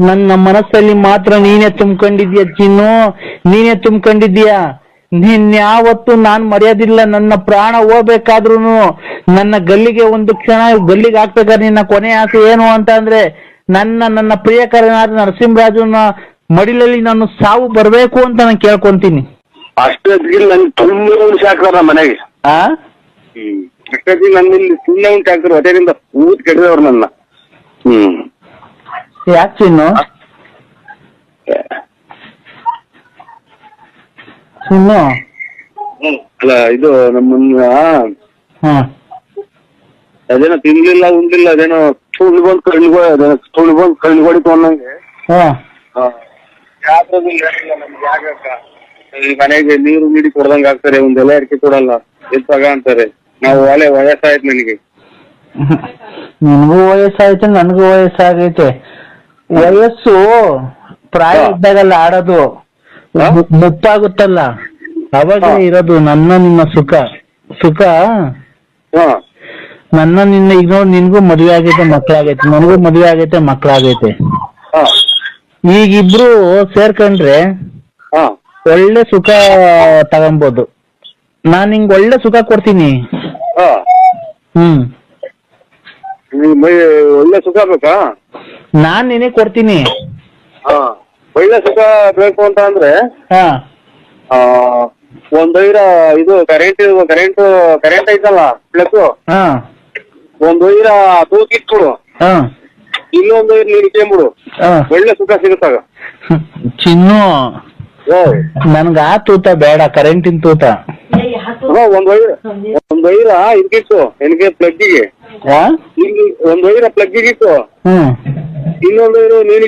ನನ್ನ ಮನಸ್ಸಲ್ಲಿ ಮಾತ್ರ ನೀನೇ ತುಂಬಿಕೊಂಡಿದ್ಯ ಚಿನ್ನು? ನೀನೇ ತುಂಬಿಕೊಂಡಿದ್ಯ? ನಿನ್ಯಾವತ್ತು ನಾನ್ ಮರೆಯೋದಿಲ್ಲ ನನ್ನ ಪ್ರಾಣ ಹೋಗ್ಬೇಕಾದ್ರೂ ನನ್ನ ಗಲ್ಲಿಗೆ ಒಂದು ಕ್ಷಣ ಗಲ್ಲಿಗೆ ಹಾಕ್ಬೇಕಾದ್ರೆ ನಿನ್ನ ಕೊನೆ ಆಸೆ ಏನು ಅಂತ ಅಂದ್ರೆ ನನ್ನ ನನ್ನ ಪ್ರಿಯಕರನಾದ ನರಸಿಂಹರಾಜನ ಮಡಿಲಲ್ಲಿ ನಾನು ಸಾವು ಬರ್ಬೇಕು ಅಂತ ನಾನು ಕೇಳ್ಕೊಂತೀನಿ. ಅಷ್ಟೊತ್ತಿಗೆ ನನ್ ತುಂಬಾ ಹಾಕ್ತಾರ ನಮ್ಮ ಮನೆಗೆ. ಆ? ಹ್ಮ್. ಅಷ್ಟೊತ್ತಿಗೆ ನನ್ನ ಇಲ್ಲಿ ಸುಮ್ಮನೆ ಉಂಟು ಹಾಕ್ತಾರೆ ಹೊಟ್ಟೆಯಿಂದ ಊತ್ ಕೆಡದವ್ರು ನನ್ನ. ಹ್ಮ್. ಯಾಕೆ ಚಿನ್ನು ಚಿನ್ನು. ಅಲ್ಲ ಇದು ನಮ್ಮನ್ನ ಹಾ. ಅದೇನೋ ತಿನ್ಲಿಲ್ಲ ಉಂಡಿಲ್ಲ ಅದೇನೋ ತುಳು ಬಂದ್ ಕಣ್ಣಿಗೆ ಅದೇನೋ ತುಳು ಬಂದ್ ಕಣ್ಣಿಗೆ ಹೊಡಿತು ಅನ್ನಂಗೆ ಹಾ. ಯಾವ್ದ್ರದ್ದು ಹೇಳಿಲ್ಲ ನಮ್ಗೆ ಯಾಕ ಈ ಮನೆಗೆ ನೀರು ನೀಡಿ ಕೊಡ್ದಂಗ ಆಗ್ತಾರೆ ಒಂದೆಲ್ಲ ಅಡಿಕೆ ಕೊಡಲ್ಲ ಎತ್ತಾಗ ಅಂತಾರೆ. ನಾವು ಒಲೆ ವಯಸ್ಸಾಯ್ತು ನನಗೆ. ನಿನಗೂ ವಯಸ್ಸಾಯ್ತು ನನಗೂ ವಯಸ್ಸಾಗೈತೆ. ವಯಸ್ಸು ಪ್ರಾಯ. ಇದ್ದಾಗಲ್ಲ ಆಡೋದು. ಮುಪ್ಪಾಗುತ್ತಲ್ಲ? ಅವಾಗ. ಇರೋದು ನನ್ನ ನಿನ್ನ ಸುಖ. ಸುಖ? ನನ್ನ ನಿನ್ನ ಈಗ ನೋಡಿ ನಿನ್ಗೂ ಮದ್ವೆ ಆಗೈತೆ ಮಕ್ಳಾಗೈತೆ. ನನಗೂ ಮದ್ವೆ ಆಗೈತೆ ಮಕ್ಳಾಗೈತೆ. ಈಗಿಬ್ರು ಸೇರ್ಕಂಡ್ರೆ ಒಳ್ಳೆ ಸುಖ ತಗೊಂಬೋದು. ನಾನ್ ನಿಂಗ್ ಒಳ್ಳೆ ಸುಖ ಕೊಡ್ತೀನಿ. ಹಾ. ಹ್ಮ್. ಒಳ್ಳೆ ಸುಖ ಬೇಕಾ? ನಾನ್ ನಿನಗ್ ಕೊಡ್ತೀನಿ. ಹಾ ಒಳ್ಳೆ ಸುಖ ಬೇಕು ಅಂತ ಅಂದ್ರೆ ಹಾ. ಆ ಒಂದ್ ಐರ ಇದು ಕರೆಂಟ್ ಕರೆಂಟ್ ಕರೆಂಟ್ ಐತಲ್ಲ ಪ್ಲಸ್ ಹಾ. ಒಂದ್ ಐರ ತೂಕಿಟ್ಬಿಡು ಹಾ. ಇನ್ನೊಂದ್ ಐರ್ ನೀನ್ ಇಟ್ಕೊಂಬಿಡು ಹಾ. ಒಳ್ಳೆ ಸುಖ ಸಿಗುತ್ತಾಗ ಚಿನ್ನು ಓ ನನ್ಗ ಆ ತೂತ ಬೇಡ ಕರೆಂಟಿನ ತೂತ. ಹಾ, ಒಂದ್ ವೈರ್ ಒಂದ್ ವೈರ ಇದಕ್ಕಿಟ್ಟು ಪ್ಲಗ್ಗಿಗೆ? ಇಲ್ಲಿ ಒಂದ್ ವೈರ ಪ್ಲಗ್ಗಿಗೆ ಇಟ್ಟು. ಹ್ಮ್. ಇನ್ನೊಂದ್ ವೈರು ನೀನ್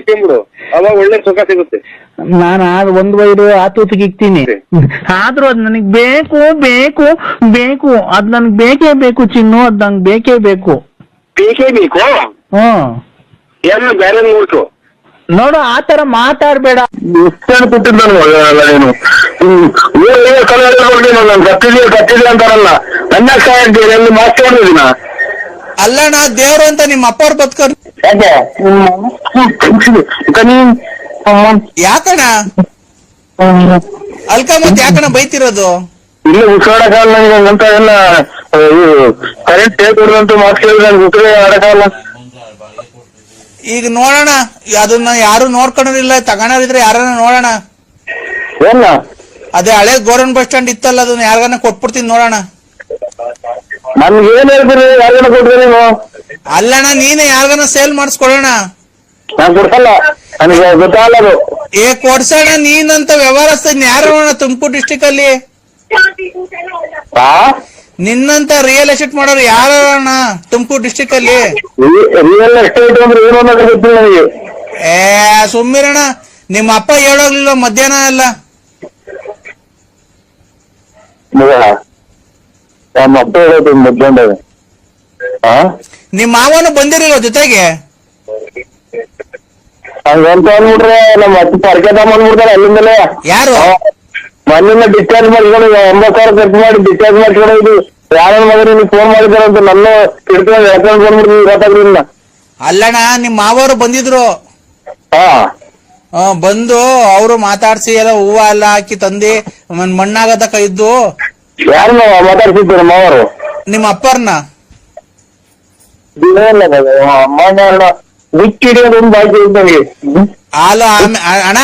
ಅವಾಗ ಒಳ್ಳೆ ಸುಖ ಸಿಗುತ್ತೆ. ನಾನು ಆಗ ಒಂದ್ ವೈರು ಆತುತಿಗೆ ತೂತಿಗೆ ಇಕ್ತೀನಿ. ಆದ್ರೂ ಅದ್ ನನಗ್ ಬೇಕು ಬೇಕು ಬೇಕು. ಅದ್ ನನ್ಗ್ ಬೇಕೇ ಬೇಕು ಚಿನ್ನು ಅದ್ ನಂಗ್ ಬೇಕೇ ಬೇಕು. ಬೇಕೇ ಬೇಕು? ಹ್ಮ್ ಎಲ್ಲ ಬೇರೆ ನೋಡ್ತು ನೋಡು ಆತರ ಮಾತಾಡ್ಬೇಡ. ಎಷ್ಟು ಕೊಟ್ಟಿದ್ದ ಏನು ನಾನು. ಕತ್ತಿದೆ ಕತ್ತಿದೆ ಅಂತಾರಲ್ಲ. ನನ್ನ ಕಾಯಿ ಎಲ್ಲಿ ಹೊಡೆದಿನ ಅಲ್ಲಣ್ಣ ದೇವ್ರು ಅಂತ ನಿಮ್ಮ ಅಪ್ಪವ್ರ ಬದುಕೋರ್ ಯಾಕಣ ಅಲ್ಕ ಮತ್ ಯಾಕಣ್ಣ ಬೈತಿರೋದು? ಇಲ್ಲ ಉಸಿರಾಡಕ್ಕಾಗಲ್ಲ ನನಗೆ ಅಂತ ಎಲ್ಲ ಕರೆಂಟ್ ಟೇಕ್ ಅಂತ ನಂಗೆ ಉಸಿರೇ ಆಡಕ್ಕಾಗಲ್ಲ ಈಗ ನೋಡೋಣ ಅದನ್ನ ಯಾರು ನೋಡ್ಕೊಂಡಿಲ್ಲ ತಗೊಂಡಿದ್ರೆ ಯಾರನ್ನ ನೋಡೋಣ? ಅದೇ ಹಳೆ ಗೋರನ್ ಬಸ್ ಸ್ಟ್ಯಾಂಡ್ ಇತ್ತಲ್ಲ ಅದನ್ನ ಯಾರಿಗಾನ ಕೊಟ್ಬಿಡ್ತೀನಿ ನೋಡೋಣ. ನನ್ಗೆ ಏನ್ ಹೇಳ್ತೀರಿ? ಯಾರಿಗಾನ ಕೊಡ್ರಿ ನೀವು? ಅಲ್ಲಣ್ಣ ನೀನೇ ಯಾರಿಗಾನ ಸೇಲ್ ಮಾಡಿಸ್ಕೊಡೋಣ? ನಾನು ಕೊಡ್ಸಲ್ಲ. ನನಗೆ ಗೊತ್ತಾಗಲ್ಲ ಅದು. ಏ ಕೊಡ್ಸೋಣ ನೀನಂತ ವ್ಯವಹಾರಸ್ಥ ಯಾರು ತುಮಕೂರು ಡಿಸ್ಟಿಕ್ ಅಲ್ಲಿ? ಆ? ನಿನ್ನಂತ ರಿಯಲ್ ಎಸ್ಟೇಟ್ ಮಾಡೋರು ಯಾರು ಅಣ್ಣ ತುಮಕೂರು ಡಿಸ್ಟಿಕ್ ಅಲ್ಲಿ? ರಿಯಲ್ ಎಸ್ಟೇಟ್ ಅಂದ್ರೆ ಏನು ಅನ್ನೋದು ಗೊತ್ತಿಲ್ಲ ನನಗೆ. ಏ ಸುಮ್ಮಿರಣ್ಣ ನಿಮ್ಮ ಅಪ್ಪ ಹೇಳೋಗ್ಲಿಲ್ಲ ಮಧ್ಯಾಹ್ನ ಎಲ್ಲ. ಮಗ ನಮ್ಮ ಹೇಳೋದು ಆ? ನಿಮ್ಮ ಮಾವನು ಬಂದಿರಲಿಲ್ಲ ಜೊತೆಗೆ? ಹಂಗಂತ ಅಂದ್ಬಿಟ್ರೆ ನಮ್ಮ ಅಂದ್ಬಿಡ್ತಾರೆ ಅಲ್ಲಿಂದಲೇ. ಯಾರು? ಮನೆಯಿಂದ ಡಿಸ್ಚಾರ್ಜ್ ಮಾಡ್ಕೊಂಡು ಒಂಬತ್ತು ಸಾವಿರ ಖರ್ಚು ಮಾಡಿ ಡಿಸ್ಚಾರ್ಜ್ ಮಾಡ್ಕೊಂಡು ಯಾರ ಮಗ ನಿನಗೆ ಫೋನ್ ಮಾಡಿದಾರೆ ಅಂತ ನನ್ನ ಹಿಡ್ಕೊಂಡು ಎಳ್ಕೊಂಡು ಬಂದ್ಬಿಡ್ತೀವಿ ಗೊತ್ತಾಗ್ಲಿಲ್ಲ ಅಲ್ಲಣ್ಣ ನಿಮ್ ಮಾವರು ಬಂದಿದ್ರು. ಹಾ ಆ, ಬಂದು ಅವರು ಮಾತಾಡ್ಸಿ ಎಲ್ಲ ಹೂವ ಎಲ್ಲ ಹಾಕಿ ತಂದಿ ಮಣ್ಣಾಗ ತಕ ಇದ್ದು ಯಾರನ್ನ ಮಾತಾಡ್ಸಿದ್ರು ಅವರು? ನಿಮ್ಮ ಅಪ್ಪರ್ನ? ಅಮ್ಮ ಬಿಟ್ಟು ಹಿಡಿಯೋದು ಒಂದು ಬಾಕಿ ಇದೆ ನನಗೆ ಹ್ಮ್? ಹಾಲು ಆಮೇ ಆ- ಅಣ್ಣ?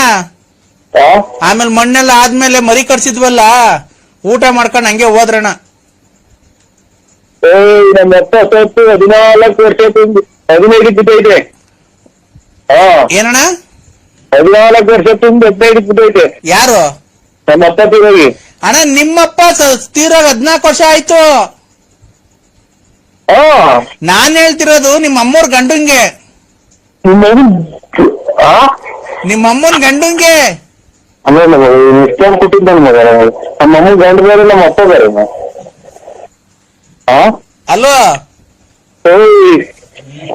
ಆ? ಆಮೇಲೆ ಮಣ್ಣೆಲ್ಲ ಆದ್ಮೇಲೆ ಮರಿ ಕಟ್ಸಿದ್ವಲ್ಲ? ಊಟ ಮಾಡ್ಕೊಂಡು ಹಂಗೆ ಹೋದ್ರಣ್ಣ ಏಯ್ ನಮ್ಮ ಅಪ್ಪ ಸತ್ತು ಹದಿನಾಲ್ಕು ವರ್ಷ ತುಂಬ ಹದಿನೈದು ಬಿದ್ದೈತೆ ಹಾ ಏನಣ್ಣ? ಹದಿನಾಲ್ಕು ವರ್ಷ ತುಂಬ ಹದಿನೈದು ಬಿದ್ದೈತೆ ಯಾರು? ನಮ್ಮ ಅಪ್ಪ ತಿರುಗಿ ಅಣ್ಣ ನಿಮ್ಮಪ್ಪ ತೀರೋಗ್ ಹದ್ನಾಲ್ಕು ವರ್ಷ ಆಯ್ತು. ನಾನ್ ಹೇಳ್ತಿರೋದು ನಿಮ್ಮ ಅಮ್ಮೋರ್ ಗಂಡಂಗೆ. ನಿಮ್ಮ ಅಮ್ಮನ್ ಗಂಡಂಗೆ. ಅಲೋ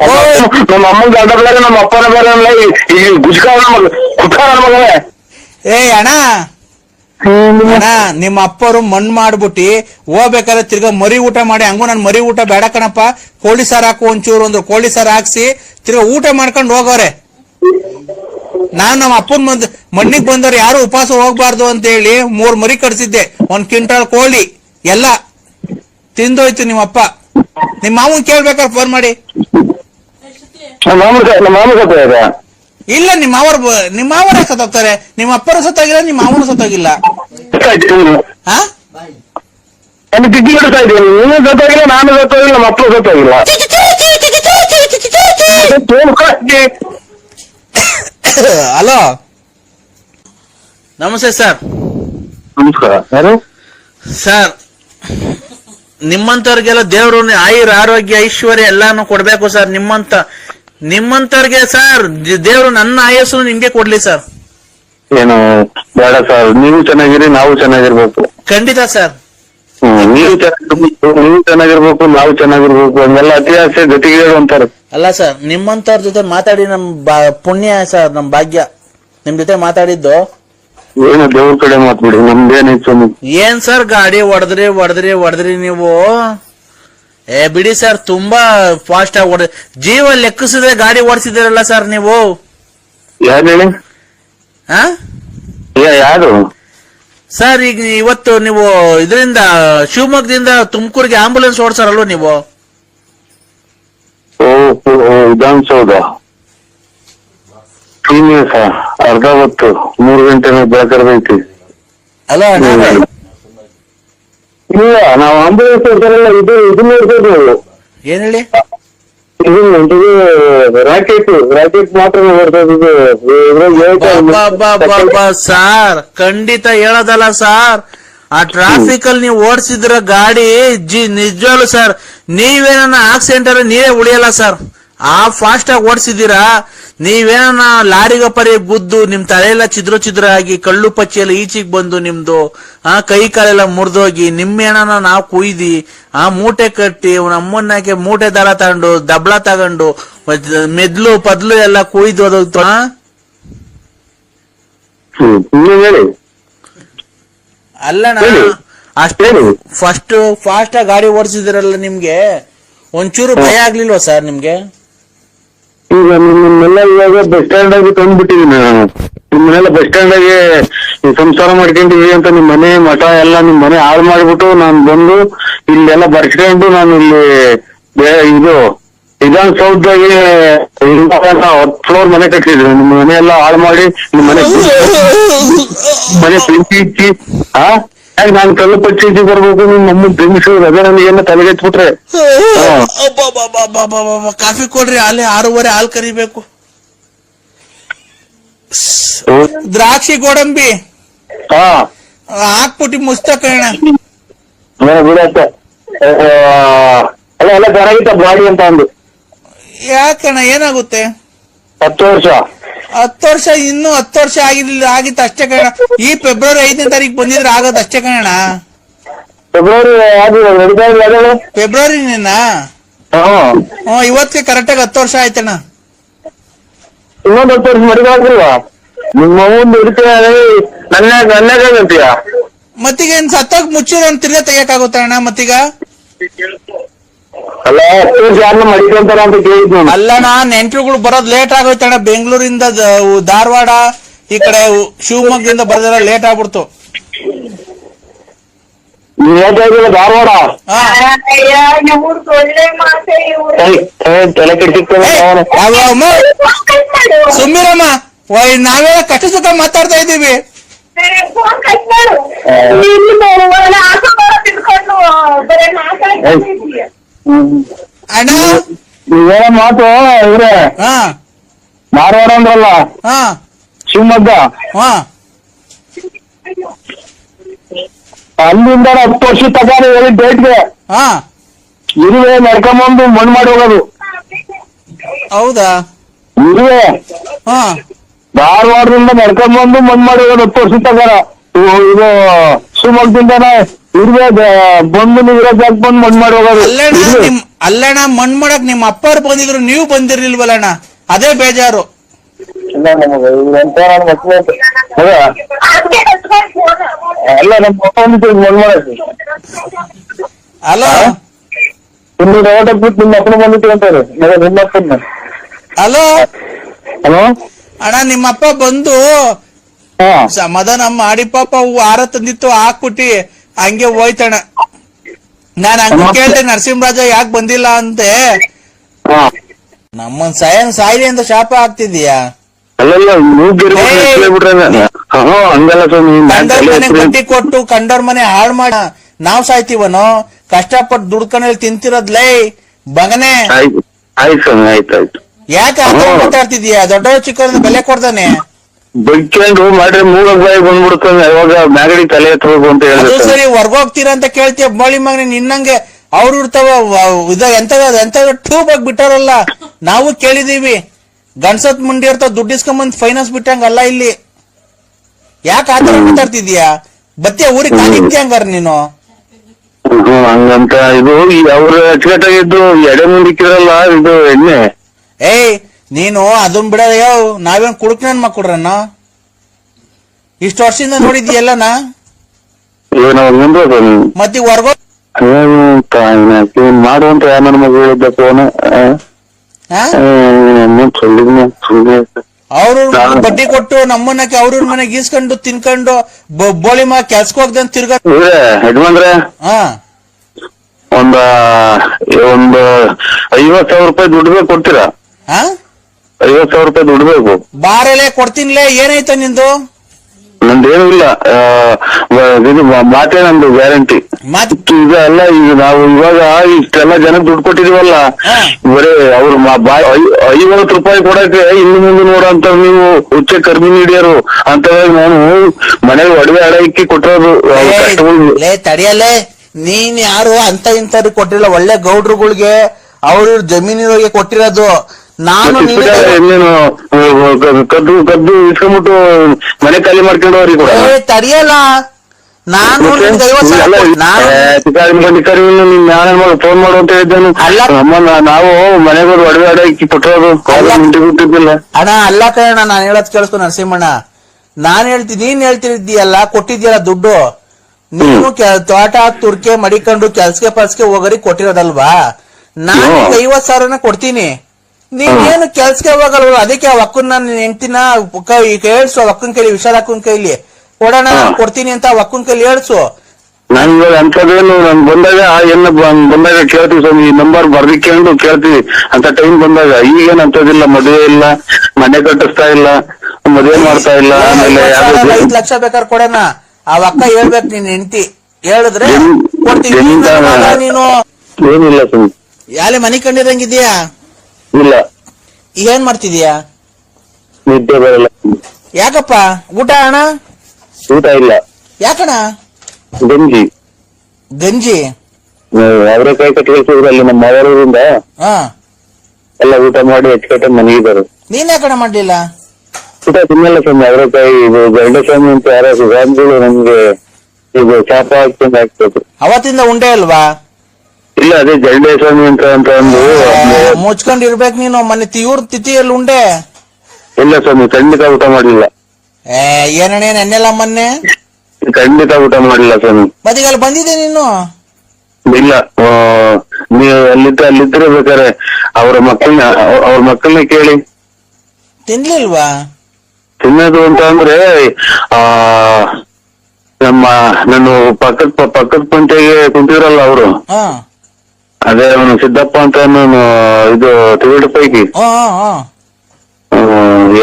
ನಮ್ಮ ಗಂಡ ನಮ್ಮ ಅಮ್ಮನ ಗಂಡ ಬೇರೆ ಅಪ್ಪನ ಬೇರೆ ಈ- ಏ ಅಣ್ಣ. ಅಣ್ಣ ನಿಮ್ಮ ಅಪ್ಪರು ಮಣ್ಣು ಮಾಡ್ಬಿಟ್ಟು ಹೋಗ್ಬೇಕಾದ್ರೆ ತಿರ್ಗಾ ಮರಿ ಊಟ ಮಾಡಿ ಹಂಗೂ ನಾನು ಮರಿ ಊಟ ಬೇಡ ಕಣಪ್ಪ. ಕೋಳಿ ಸಾರು ಹಾಕು ಒಂಚೂರು ಒಂದು ಕೋಳಿ ಸಾರು ಹಾಕ್ಸಿ ತಿರ್ಗಾ ಊಟ ಮಾಡ್ಕೊಂಡು ಹೋಗೋರೆ. ನಾನ್ ನಮ್ಮ ಅಪ್ಪನ ಬಂದ್ ಮಣ್ಣಿಗೆ ಬಂದವ್ರು ಯಾರು ಉಪವಾಸ ಹೋಗ್ಬಾರ್ದು ಅಂತ ಹೇಳಿ ಮೂರ್ ಮರಿ ಕಡಿಸಿದ್ದೆ ಒಂದ್ ಕ್ವಿಂಟಾಲ್ ಕೋಳಿ ಎಲ್ಲ. ತಿಂದೋಯ್ತು ನಿಮ್ಮಪ್ಪ. ನಿಮ್ ಮಾವನ್ ಕೇಳ್ಬೇಕಾದ್ರೆ ಫೋನ್ ಮಾಡಿ. ನಮ್ಮ ನಮ್ಮ ಇಲ್ಲ ನಿಮ್ಮ ಅವರು ನಿಮ್ಮ ಅವರ ಸತ್ತೋಗ್ತಾರೆ. ನಿಮ್ಮ ಅಪ್ಪರು ಸತ್ತೋಗಿಲ್ಲ ನಿಮ್ಮ ಮಾವನ ಸತ್ತೋಗಿಲ್ಲ. ಹಾ ನೀನು ಸತ್ತಾಗಿಲ್ಲ ನಾನು ಸತ್ತಾಗಿಲ್ಲ ನಮ್ಮ ಅಪ್ಪ ಸತ್ತಾಗಿಲ್ಲ ಹಲೋ ನಮಸ್ತೆ ಸರ್. ನಮಸ್ಕಾರ. ಯಾರು? ಸರ್ ನಿಮ್ಮಂತವ್ರಿಗೆಲ್ಲ ದೇವರು ಆಯುರ್ ಆರೋಗ್ಯ ಐಶ್ವರ್ಯ ಎಲ್ಲಾನು ಕೊಡ್ಬೇಕು ಸರ್. ನಿಮ್ಮಂತ ನಿಮ್ಮಂತವ್ರಿಗೆ ಸರ್ ದೇವ್ರು ನನ್ನ ಆಯಸ್ಸು ನಿಮ್ಗೆ ಕೊಡ್ಲಿ ಸರ್. ಏನು ಬೇಡ ಸರ್ ನೀವು ಚೆನ್ನಾಗಿರಿ ನಾವು ಚೆನ್ನಾಗಿರ್ಬೇಕು. ಖಂಡಿತ ಸರ್. ಹ್ಮ್ ನೀವು ಚೆನ್ನಾಗಿರ್ಬೇಕು ನೀವು ಚೆನ್ನಾಗಿರ್ಬೇಕು ನಾವು ಚೆನ್ನಾಗಿರ್ಬೇಕು ಅಂದೆಲ್ಲ ಅತಿ ಆಸೆ ಜೊತೆಗೆ ಅಂತಾರೆ ಅಲ್ಲ ಸರ್ ನಿಮ್ಮಂತವ್ರ ಜೊತೆ ಮಾತಾಡಿ ನಮ್ ಬಾ- ಪುಣ್ಯ ಸರ್ ನಮ್ ಭಾಗ್ಯ. ನಿಮ್ ಜೊತೆ ಮಾತಾಡಿದ್ದು. ಏನು ದೇವ್ರ ಕಡೆ ಮಾತ್ಬಿಡಿ ನಮ್ದೇನಿತ್ತು ಏನ್ ಸರ್ ಗಾಡಿ ಹೊಡೆದ್ರಿ ಹೊಡೆದ್ರಿ ಹೊಡೆದ್ರಿ ನೀವು? ಏ ಬಿಡಿ ಸರ್ ತುಂಬಾ ಫಾಸ್ಟ್ ಆಗಿ ಓಡ ಜೀವ ಲೆಕ್ಕಿಸಿದ್ರೆ ಗಾಡಿ ಓಡಿಸಿದಿರಲ್ಲ ಸರ್ ನೀವು? ಯಾರು ಹೇಳಿ? ಹಾ ಯಾರು? ಸರ್ ಈಗ ಇವತ್ತು ನೀವು ಇದರಿಂದ ಶಿವಮೊಗ್ಗದಿಂದ ತುಮಕೂರಿಗೆ ಆಂಬುಲೆನ್ಸ್ ಓಡಿಸಾರಲ್ವ ನೀವು? ಓ ಓ, ಓ, ವಿಧಾನಸೌಧ. ಅರ್ಧ ಹೊತ್ತು ಮೂರು ಗಂಟೆ ಬೆಳಕರ್ದೈತಿ ಅಲ್ಲ ಇಲ್ಲ ನಾವು ಆಂಬುಲೆನ್ಸ್ ಹೋಗ್ತಾರಲ್ಲ ಇದು ಇದು ನೋಡ್ಬೋದು ನಾವು. ಏನ್ ಹೇಳಿ? ಇದು ಇದು ರಾಕೆಟ್ ರಾಕೆಟ್ ಮಾತ್ರ ಸಾರ್. ಖಂಡಿತ ಹೇಳೋದಲ್ಲ ಸಾರ್. ಆ ಟ್ರಾಫಿಕ್ ಅಲ್ಲಿ ನೀವು ಓಡಿಸಿದ್ರ ಗಾಡಿ ಜಿ ನಿಜವಾಗ್ಲು ಸರ್ ನೀವೇನ ಆಕ್ಸಿಡೆಂಟ್ ನೀವೇ ಉಳಿಯಲ್ಲ ಸರ್. ಆ ಫಾಸ್ಟ್ ಆಗಿ ಓಡಿಸಿದೀರಾ ನೀವೇನ ಲಾರಿಗ ಪರಿ ಗುದ್ದು ನಿಮ್ ತಲೆಯೆಲ್ಲ ಚಿದ್ರ ಚಿದ್ರ ಆಗಿ ಕಳ್ಳು ಪಚ್ಚಿಯೆಲ್ಲ ಈಚೆಗೆ ಬಂದು ನಿಮ್ದು ಆ ಕೈ ಕಾಲೆಲ್ಲ ಮುರಿದೋಗಿ ನಿಮ್ಮೇನ ನಾವು ಕುಯ್ದಿ ಆ ಮೂಟೆ ಕಟ್ಟಿ ನಮ್ಮನ್ನಾಕೆ ಮೂಟೆ ದಾರ ತಗೊಂಡು ದಬ್ಳ ತಗೊಂಡು ಮೆದ್ಲು ಪದ್ಲು ಎಲ್ಲ ಕುಯ್ದು ನೀವು ಅಲ್ಲಣ್ಣ ಅಷ್ಟೇ ಅಷ್ಟು ಫಸ್ಟ್ ಫಾಸ್ಟ್ ಆಗಿ ಗಾಡಿ ಓಡಿಸಿದಿರಲ್ಲ ನಿಮ್ಗೆ? ಒಂಚೂರು ಭಯ ಆಗ್ಲಿಲ್ವಾ ಸರ್ ನಿಮ್ಗೆ? ಈಗ ನಿಮ್ಮನ್ನೆಲ್ಲ ಇವಾಗ ಬಸ್ ಸ್ಟ್ಯಾಂಡ್ ಆಗಿ ತಂದ್ಬಿಟ್ಟಿದೀನಿ ನಾನು. ನಿಮ್ಮನ್ನೆಲ್ಲ ಬಸ್ ಸ್ಟ್ಯಾಂಡ್ ಆಗಿ ಸಂಸಾರ ಮಾಡ್ಕೊಂಡಿವಿ ಅಂತ ನಿಮ್ ಮನೆ ಮಠ ಎಲ್ಲ ನಿಮ್ ಮನೆ ಹಾಳು ಮಾಡ್ಬಿಟ್ಟು ನಾನು ಬಂದು ಇಲ್ಲೆಲ್ಲ ಬರ್ಸ್ಕೊಂಡು ನಾನು ಇಲ್ಲಿ ಬೇ- ಇದು ವಿಧಾನಸೌಧಗೆ ಹತ್ತು ಫ್ಲೋರ್ ಮನೆ ಕಟ್ಟಿದ್ರು ನಿಮ್ಮ ಮನೆ ಎಲ್ಲ ಹಾಳು ಮಾಡಿ ನಿಮ್ಮ ಮನೆ ಮನೆ ಬೆಂಕಿ ಇಚ್ಚಿ ಹಾ ಯಾಕೆ ನಾನು ಕಲ್ಲು ಪಚ್ಚಿ ಬರ್ಬೇಕು? ನಿಮ್ಮ ಅಮ್ಮ ಬೆಂಗಿಸೋದು ಅದೇ ನನಗೆ ಏನೋ. ಅಬ್ಬಬ್ಬಬ್ಬಬ್ಬಬ್ಬಬ್ಬ. ಕಾಫಿ ಕೊಡ್ರಿ ಅಲ್ಲಿ ಆರೂವರೆ ಹಾಲ್ ಕರಿಬೇಕು. ದ್ರಾಕ್ಷಿ ಗೋಡಂಬಿ. ಹಾ. ಹಾಕ್ಬಿಟ್ಟು ಮುಸ್ತ ಕಣ ಅದೇ ಬಿಡತ್ತೆ ಅಲ್ಲ ಎಲ್ಲ ಚೆನ್ನಾಗಿತ್ತ ಬಾಡಿ ಅಂತ ಅಂದು. ಯಾಕಣ್ಣ ಏನಾಗುತ್ತೆ? ಹತ್ತು ವರ್ಷ. ಹತ್ತು ವರ್ಷ ಇನ್ನು ಹತ್ತು ವರ್ಷ ಆಗಿರ್ಲಿಲ್ಲ ಆಗಿತ್ತು ಅಷ್ಟೇ ಕಣ ಈ ಫೆಬ್ರವರಿ ಐದನೇ ತಾರೀಕು ಬಂದಿದ್ರೆ ಆಗೋದು ಅಷ್ಟೇ ಕಣ ಫೆಬ್ರವರಿ ಫೆಬ್ರವರಿ ನಿನ್ನ? ಹ್ಮ್ ಇವತ್ತಿಗೆ ಕರೆಕ್ಟಾಗಿ ಹತ್ತು ವರ್ಷ ಆಯ್ತಣ್ಣ ಇನ್ನೊಂದು ಹತ್ತು ವರ್ಷ ನಿಮ್ಮ ಒಂದು ನನ್ನ ನನ್ನಾಗಂತೀಯ ಮತ್ತೀಗ ಏನ್ ಸತ್ತಾಗ ಮುಚ್ಚಿರೋ ತಿರ್ಗಾ ತೆಗಿಯಕ್ ಅಣ್ಣ ಮತ್ತೀಗ? ಅಲ್ಲ ನಾ ಯಾರನ್ನ ಮಡಿಕೊಂತಾರ ಅಂತ ಕೇಳಿದ್ ನಾನು ಅಲ್ಲಣ್ಣ ನೆಂಟ್ರುಗಳು ಬರೋದ್ ಲೇಟ್ ಆಗೋಯ್ತಣ್ಣ ಬೆಂಗಳೂರಿಂದ ದ- ಧಾರವಾಡ ಈ ಕಡೆ ಉ- ಶಿವಮೊಗ್ಗದಿಂದ ಬರೋದೆಲ್ಲ ಲೇಟ್ ಆಗ್ಬಿಡ್ತು ನೀವ್ ಹೇಳ್ತಾ ಇದ್ದೀರ ಧಾರವಾಡ ಹಾ. ಅಯ್ಯ ಇವ್ರ್ದ್ ಒಳ್ಳೆ ಮಾತೆ ಇವ್ರು. ಏಯ್, ಏಯ್, ತಲೆ ಕೆಡ್ಸಿಕ್ತಾನೆ ಅವನು. ಯಾವ ಅಮ್ಮ? ಕಟ್ ಮಾಡು. ಸುಮ್ಮಿರಮ್ಮ ನಾವೇ ಸುತ್ತ ಮಾತಾಡ್ತಾ ಇದ್ದೀವಿ ಫೋನ್. ಇಲ್ಲಿ ಬರೋ ತಿಳ್ಕೊಂಡು ಬರೀ. ಅಣ್ಣ? ನೀವೇನೋ ಮಾತು ಇವ್ರೆ. ಹಾ. ಧಾರವಾಡ ಅಂದ್ರಲ್ಲ? ಹಾ. ಶಿವಮೊಗ್ಗ? ಹಾ. ಅಲ್ಲಿಂದ ಹತ್ತು ವರ್ಷ ತಗೊಂಡು ಹೇಳಿ ಡೇಟ್ಗೆ ಹಾ. ಇರುವೆ ನಡ್ಕೊಂಬಂದು ಮಣ್ಣು ಮಾಡಿ ಹೋಗೋದು. ಹೌದಾ? ಇರುವೆ. ಹಾ. ಧಾರವಾಡದಿಂದ ನಡ್ಕೊಂಬಂದು ಮಣ್ಣು ಮಾಡಿ ಹೋಗೋದು ಹತ್ತು ವರ್ಷ ತಗಾರ ಇದು ಶಿವಮೊಗ್ಗದಿಂದನೇ ಇರ್ಬೋದು. ಬಂದು ಇರೋ ಜಾಗ ಬಂದು ಮಣ್ಣು ಮಾಡಿ ಹೋಗೋದು? ಅಲ್ಲಣ್ಣ. ನಿಮ್ ಅಲ್ಲಣ್ಣ ಮಣ್ ಮಾಡಕ್ ನಿಮ್ಮ ಅಪ್ಪರು ಬಂದಿದ್ರು ನೀವು ಬಂದಿರ್ಲಿಲ್ವಲ್ಲಣ್ಣ? ಅದೇ ಬೇಜಾರು. ಇಲ್ಲ ನಮಗೆ ಇವ್ರಂತ ನನ್ನ ಮಕ್ಳು ಅಂತ. ಹೌದಾ? ಅದ್ಕೆ ಹಚ್ಕೊಂಡ್ ಫೋನ್. ಅಲ್ಲ ನಮ್ಮ ಅಪ್ಪ ಬಂದಿತ್ತು ಮಣ್ಣು ಮಾಡಕ್ಕೆ ಅಲೋ? ಇನ್ನು ರೋಡ್ ಬಿಟ್ಟು ನಿಮ್ಮ ಅಪ್ಪನ ಬಂದಿತ್ತು ಅಂತಾರೆ. ನಿಮ್ಮ ಅಪ್ಪನ ಅಲೋ? ಹಲೋ ಅಣ್ಣ ನಿಮ್ಮಪ್ಪ ಬಂದು ಹಾ ಸಮಾಧಾನ ಮಾಡಿ ಪಾಪ ಆರ ತಂದಿತ್ತು ಹಾಕ್ಬಿಟ್ಟಿ ಹಂಗೆ ಹೋಯ್ತಣ. ನಾನ್ ಹಂಗ ಕೇಳ್ದೆ ನರಸಿಂಹರಾಜ ಯಾಕೆ ಬಂದಿಲ್ಲ ಅಂತೆ ನಮ್ಮನ್ ಸಾಯನ್ ಸಾಯಿಲಿ ಅಂತ ಶಾಪ ಆಗ್ತಿದ್ಯಾ ಬಡ್ಡಿ ಕೊಟ್ಟು ಕಂಡೋರ್ ಮನೆ ಹಾಳು ಮಾಡ ನಾವ್ ಸಾಯ್ತೀವನು? ಕಷ್ಟಪಟ್ಟು ದುಡ್ಕೊಂಡಲ್ಲಿ ತಿಂತಿರೋದ್ಲೆ ಬಗನೆ. ಯಾಕೆ ಮಾತಾಡ್ತಿದ್ಯಾ ದೊಡ್ಡವ್ರ ಚಿಕ್ಕವ್ರ ಬೆಲೆ ಕೊಡ್ತಾನೆ ಬೈಕೊಂಡು ಮಾಡ್ರೆ ಮೂರ ಬಾಯಿ ಬಂದ್ಬಿಡ್ತಾನೆ ಅವಾಗ ಮ್ಯಾಗಡಿ ತಲೆ ಎತ್ತಬೇಕು ಅಂತ ಹೇಳಿ ಹೇಳಿದ್ರೆ ಸರಿ ಹೊರ್ಗೋಗ್ತೀರಾ ಅಂತ ಕೇಳ್ತೀಯ ಬಾಳಿ ಮಗ್ನಿ ನಿನ್ನಂಗೆ ಅವ್ರು ಇರ್ತಾವ ಇದ ಎಂತ ಎಂತ ಟ್ಯೂಬ್ ಆಗಿ ಬಿಟ್ಟಾರಲ್ಲ ನಾವು ಕೇಳಿದೀವಿ. ಗಣಸತ್ ಮುಂಡಿ ಇರ್ತಾವ ದುಡ್ಡು ಇಸ್ಕೊಂಬಂದ್ ಫೈನಾನ್ಸ್ ಬಿಟ್ಟಂಗ ಅಲ್ಲ ಇಲ್ಲಿ. ಯಾಕೆ ಆತರ ಮಾತಾಡ್ತಿದ್ಯಾ ಬತ್ತಿಯ ಊರಿಗೆ ಕಾಲಿಕ್ಕೆ ಹಂಗಾರ ನೀನು? ಹ್ಮ್, ಹಂಗಂತ ಇದು ಅವ್ರ ಅಚ್ಚುಕಟ್ಟಾಗಿದ್ದು ಎಡೆ ಮುಂದಿಕ್ಕಿರಲ್ಲ ಇದು ಎಣ್ಣೆ. ಏಯ್ ನೀನು ಅದನ್ ಬಿಡ ಯೋ ನಾವೇನ್ ಕುಡುಕ್ ನನ್ ಮಕ್ಕಳ್ರನ್ನ ಇಷ್ಟು ವರ್ಷದಿಂದ ನೋಡಿದ್ಯಲ್ಲನಾ? ಮತ್ತೀಗ ಹೊರ್ಗೋ ಮಾಡುವಂತ ನನ್ನ ಹೇಳಿದ್ದ ಫೋನ್ ಸುಳ್ಳಿ ಅವ್ರ ಬಡ್ಡಿ ಕೊಟ್ಟು ನಮ್ಮನ್ನ ಅವ್ರ ಮನೆಗೆ ಗೀಸ್ಕೊಂಡು ತಿನ್ಕೊಂಡು ಬೋಳಿ ಮಾ ಕೆಲ್ಸಕ್ಕೆ ಹೋಗ್ದಂತ ತಿರ್ಗ ಇವ್ರೆ ಯಜಮಾನ್ರೆ. ಹಾ ಒಂದ ಒಂದು ಐವತ್ ಸಾವಿರ ರೂಪಾಯಿ ದುಡ್ಡು ಕೊಡ್ತೀರಾ? ಹಾ ಐವತ್ ಸಾವಿರ ರೂಪಾಯಿ ದುಡ್ಡು ಬೇಕು ಬಾರಲೆ ಕೊಡ್ತೀನಿಲೇ ಏನಾಯ್ತ ನಿಂದು? ನಂದೇನು ಇಲ್ಲ ಆ, ವ- ಇದು ಮಾ- ಮಾತೇ ನಂದು ಗ್ಯಾರಂಟಿ. ಮಾತ್ ಈಗ ಅಲ್ಲ ಈಗ ನಾವು ಇವಾಗ ಇಷ್ಟೆಲ್ಲ ಜನಕ್ಕೆ ದುಡ್ಡು ಕೊಟ್ಟಿದೀವಲ್ಲ ಹಾ. ಬರೀ ಅವ್ರು ಐವತ್ತು ರೂಪಾಯಿ ಕೊಡಕ್ಕೆ ಇನ್ನು ಮುಂದೆ ನೋಡಂತ ನೀವು ಹುಚ್ಚ ಕರ್ಮಿ ನೀಡಿಯರು ಅಂತ ನಾನು ಮನೆಗೆ ಒಡವೆ ಅಡ ಇಕ್ಕಿ ಕೊಟ್ಟರು ಅವ್ರ ಲೇ, ಕಷ್ಟಗಳು. ಲೇ ತಡಿಯಲೇ ನೀನ್ ಯಾರು ಅಂತ ಇಂತ ಕೊಟ್ಟಿಲ್ಲ ಒಳ್ಳೆ ಗೌಡ್ರುಗಳಿಗೆ ಅವ್ರ ಜಮೀನಿಗೆ ಕೊಟ್ಟಿರೋದು. ನಾನು ಕದ್ದು ಕದ್ದು ಇಸ್ಕೊಂಡ್ಬಿಟ್ಟು ಮನೆ ಖಾಲಿ ಮಾಡ್ಕೊಂಡು ಅವ್ರಿಗೆ ಕೂಡ. ತಡಿಯಲ್ಲ. ನಾನು ಫೋನ್ ಮಾಡು ಅಂತ ಹೇಳಿದ್ದಾನು. ಅಲ್ಲ. ಅಮ್ಮ ನಾವು ಮನೆಗೆ ಒಡವೆ ಅಡ ಇಕ್ಕಿ ಕೊಟ್ಟಿರೋದು. ನಿಂಟಿ ಅಣ್ಣ ಅಲ್ಲ ಕಣ ನಾನು ಹೇಳೋದ್ ಕೇಳಿಸ್ಕೊ ನರಸಿಂಹಣ್ಣ. ನಾನ್ ಹೇಳ್ತೀನಿ ನೀನ್ ಹೇಳ್ತಿದ್ದೀಯಲ್ಲ ಕೊಟ್ಟಿದ್ಯಲ್ಲ ದುಡ್ಡು. ನೀನು ತೋಟ ತುರ್ಕೆ ಮಡಿಕೊಂಡು ಕೆಲ್ಸಕ್ಕೆ ಪಲ್ಸಕ್ಕೆ ಹೋಗರಿ ಕೊಟ್ಟಿರೋದಲ್ವಾ? ನಾನು. ಐವತ್ ಸಾವಿರನ ಕೊಡ್ತೀನಿ. ನೀನೇನು ಕೆಲ್ಸಕ್ಕೆ ಹೋಗಲ್ವ? ಅದಕ್ಕೆ ಆ ಒಕ್ಕನ್ ನಾನು ಹೆಂಡ್ತಿನ ಈಗ ಹೇಳ್ಸು ಒಕ್ಕನ್ ಕೈಲಿ ವಿಶಾಲ ಅಕ್ಕನ್ ಕೈಲಿ. ಕೊಡೋಣ ನಾನ್ ಕೊಡ್ತೀನಿ ಅಂತ ಅಕ್ಕನ ಒಕ್ಕನ್ ಕೈಲಿ ಹೇಳ್ಸು. ನಾನು ಇವಾಗ ಅಂತದೇನು ನನ್ ಬಂದಾಗ ಏನ ಬಂದಾಗ ಕೇಳ್ತೀವಿ ಸ್ವಾಮಿ ಈ ನಂಬರ್ ಬರ್ದಿಕೊಂಡು ಕೇಳ್ತೀವಿ. ಅಂತ ಟೈಮ್ ಬಂದಾಗ ಈಗೇನ್ ಅಂತದಿಲ್ಲ ಮದುವೆ ಇಲ್ಲ ಮನೆ ಕಟ್ಟಿಸ್ತಾ ಇಲ್ಲ ಮದುವೆ ಮಾಡ್ತಾ ಇಲ್ಲ ಆಮೇಲೆ ಐದ್ ಲಕ್ಷ ಬೇಕಾದ್ರೆ ಕೊಡೋಣ. ಆ ಅಕ್ಕ ಹೇಳ್ಬೇಕು ನೀನ್ ಹೆಂಡ್ತಿ. ಹೇಳಿದ್ರೆ ಕೊಡ್ತೀನಿ. ನನ್ನ ನೀನು. ಏನಿಲ್ಲ ಸ್ವಾಮಿ. ಯಾಲೆ ಮನೆ ಕಂಡಿರಂಗಿದ್ಯಾ ಇಲ್ಲ. ಏನ್ ಮಾಡ್ತಿದ್ಯಾ? ನಿದ್ದೆ ಬರಲ್ಲ. ಯಾಕಪ್ಪ? ಊಟ ಅಣ್ಣ? ಊಟ ಇಲ್ಲ. ಯಾಕಣ್ಣ? ಗಂಜಿ. ಗಂಜಿ? ಅವರೆಕಾಯಿ ಕೈ ಕಳಿಸಿದ್ರು ಅಲ್ಲಿ ನಮ್ಮ ಮಗಳೂರಿಂದ ಹಾ. ಎಲ್ಲ ಊಟ ಮಾಡಿ ಎಚ್ಕಟ್ಟೆ ಮನೆಗಿದ್ದಾರೆ ನೀನ್ ಯಾಕಣ ಮಾಡ್ಲಿಲ್ಲ? ಊಟ ತಿನ್ನಲ್ಲ ಸ್ವಾಮಿ ಅವರೆಕಾಯಿ ಇದು ಗಂಡ ಸ್ವಾಮಿ ಅಂತ ಯಾರು ಸ್ವಾಮಿಗಳು ನಮ್ಗೆ ಇದು ಶಾಪ ಹಾಕ್ಕೊಂಡು ಹಾಕ್ಬೇಕು. ಅವತ್ತಿಂದ ಉಂಡೆ ಅಲ್ವಾ? ಇಲ್ಲ ಅದೇ ಜಲ್ಡೆ ಸ್ವಾಮಿ ಅಂತ ಅಂತ ಒಂದು ಮುಚ್ಕೊಂಡ್ ಇರ್ಬೇಕು ನೀನು ಮೊನ್ನೆ ತೀವ್ರ ತಿಥಿಯಲ್ಲಿ ಉಂಡೆ. ಇಲ್ಲ ಸ್ವಾಮಿ ಖಂಡಿತ ಊಟ ಮಾಡಿಲ್ಲ ಏ ಏನಣ್ಣ ನೆನ್ನೆಲ್ಲ ಮೊನ್ನೆ? ಖಂಡಿತ ಊಟ ಮಾಡಿಲ್ಲ ಸ್ವಾಮಿ. ಅಲ್ಲಿ ಬಂದಿದೆ ನೀನು? ಇಲ್ಲ ಆ, ನೀವು ಅಲ್ಲಿದ್ದ ಅಲ್ಲಿದ್ರೆ ಬೇಕಾರೆ ಅವ್ರ ಮಕ್ಕಳನ್ನ ಅವ್ರ ಮಕ್ಕಳನ್ನ ಕೇಳಿ. ತಿನ್ಲಿಲ್ವಾ? ತಿನ್ನೋದು ಅಂತ ಅಂದ್ರೆ ಆ ನಮ್ಮ ನಾನು ಪಕ್ಕದ ಪಕ್ಕದ ಪಂಚಾಯಿಗೆ ಕುಂತಿದ್ರಲ್ಲ ಅವರು. ಹಾ. ಅದೇ ಅವನು ಸಿದ್ದಪ್ಪ ಅಂತ ನಾನು ಇದು ತಿರುಡು ಪೈಕಿ. ಹಾ ಹಾ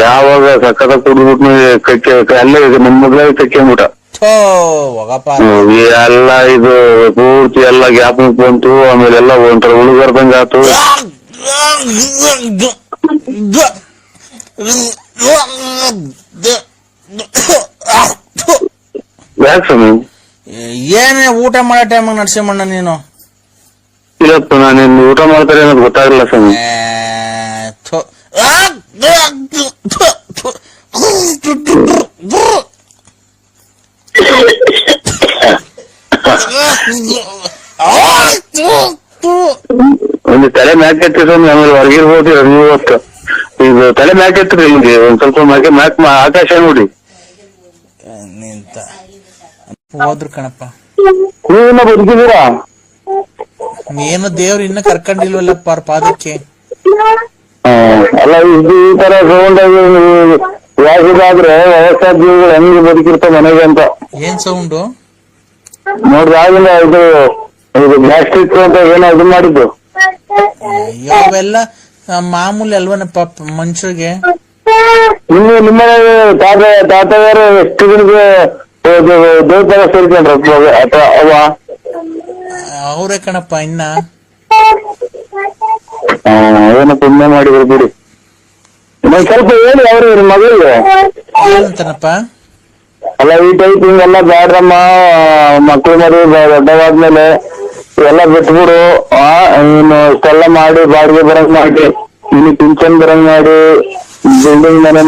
ಯಾವಾಗ ಸಕ್ಕತ್ತ ಕುಡಿದ್ಬಿಟ್ಟು ಕಕ್ಕೆ ಅಲ್ಲೇ ಇದು ನಮ್ಮ ಮಗಳಾಗಿ ಕಕ್ಕೆಂಬಿಟ ಥೋ ಹೋಗಪ್ಪ ಎಲ್ಲ ಇದು ಪೂರ್ತಿ ಎಲ್ಲ ಗ್ಯಾಪ್ ಬಂತು ಆಮೇಲೆ ಎಲ್ಲ ಒಂಥರ ಉಳುಗರ್ದಂಗ ಆತು. ಯಾಕೆ ಸ್ವಾಮಿ? ಏನೇ ಊಟ ಮಾಡೋ ಟೈಮಾಗ ಮಣ್ಣ ನೀನು? ಇಲ್ಲಪ್ಪ ನಾನು ಊಟ ಮಾಡ್ತಾರೆ ಅನ್ನೋದು ಗೊತ್ತಾಗಲ್ಲ ಸ್ವಾಮಿ. ಒಂದು ತಲೆ ಮ್ಯಾಕ್ ಎತ್ತಿ ಸ್ವಾಮಿ ಆಮೇಲೆ ಹೊರಗಿರ್ಬೋದು ಹೊತ್ತು? ಇದು ತಲೆ ಮ್ಯಾಕ್ ಎತ್ತಿರಿ ನಿಮ್ಗೆ ಒಂದ್ ಸ್ವಲ್ಪ ಮ್ಯಾಕೆ ಮ್ಯಾಕ್ ಆಕಾಶ ನೋಡಿ. ನಿಂತ. ಹೋದ್ರು ಕಣಪ್ಪ. ನೀವಿನ್ನ ಬದುಕಿದ್ದೀರಾ? ಏನು ದೇವ್ರು ಇನ್ನ ಕರ್ಕೊಂಡಿಲ್ವಲ್ಲಪ್ಪ ಅವ್ರ ಪಾದಕ್ಕೆ? ಅಲ್ಲ ಇದು ಈ ತರ ಸೌಂಡ್ ಆಗಿ ಯಾಕಿದಾದ್ರೆ ವಯಸ್ಸಾದ ಜೀವಿಗಳು ಹೆಂಗ್ ಬದುಕಿರ್ತಾವ ಮನೆಗೆ ಅಂತ. ಏನ್ ಸೌಂಡು ನೋಡ್ರಿ ಆಗಿಲ್ಲ ಇದು ಇದು ಗ್ಯಾಸ್ಟ್ರಿಕ್ ಅಂತ ಏನೋ ಇದು ಮಾಡಿದ್ದು. ಅವೆಲ್ಲ ಮಾಮೂಲಿ ಅಲ್ವನಪ್ಪ ಮನುಷ್ಯರಿಗೆ. ನಿಮ್ಮ ನಿಮ್ಮ ತಾತ ತಾತಗಾರು ಎಷ್ಟು ದಿನಕ್ಕೆ ದೇವಸ್ಥಾನ ಸೇರ್ಕೊಂಡ್ರ ಅಥವಾ ಅವ ಅವರೇ ಕಣಪ್ಪ ಇನ್ನ? ಆ, ಏನೋ ಪುಣ್ಯ ಮಾಡಿದ್ರು ಬಿಡಿ. ಸ್ವಲ್ಪ ಹೇಳಿ ಅವ್ರು ಮಗಳು ಮಗಳಿಗೆ. ಏನಂತಾನಪ್ಪ? ಅಲ್ಲ ಈ ಟೈಪ್ ಹಿಂಗೆಲ್ಲ ಬ್ಯಾಡ್ರಮ್ಮ ಮಕ್ಳು ಮರಿ ದೊಡ್ಡವಾದ್ಮೇಲೆ ಎಲ್ಲ ಬಿಟ್ಬಿಡು. ಆ ನೀನು ಇಷ್ಟೆಲ್ಲ ಮಾಡಿ ಬಾಡಿಗೆ ಬರಂಗ್ ಮಾಡಿ ನೀನು ಪಿಂಚನ್ ಬರಂಗ್ ಮಾಡಿ ಬಿಲ್ಡಿಂಗ್ ಮನೆ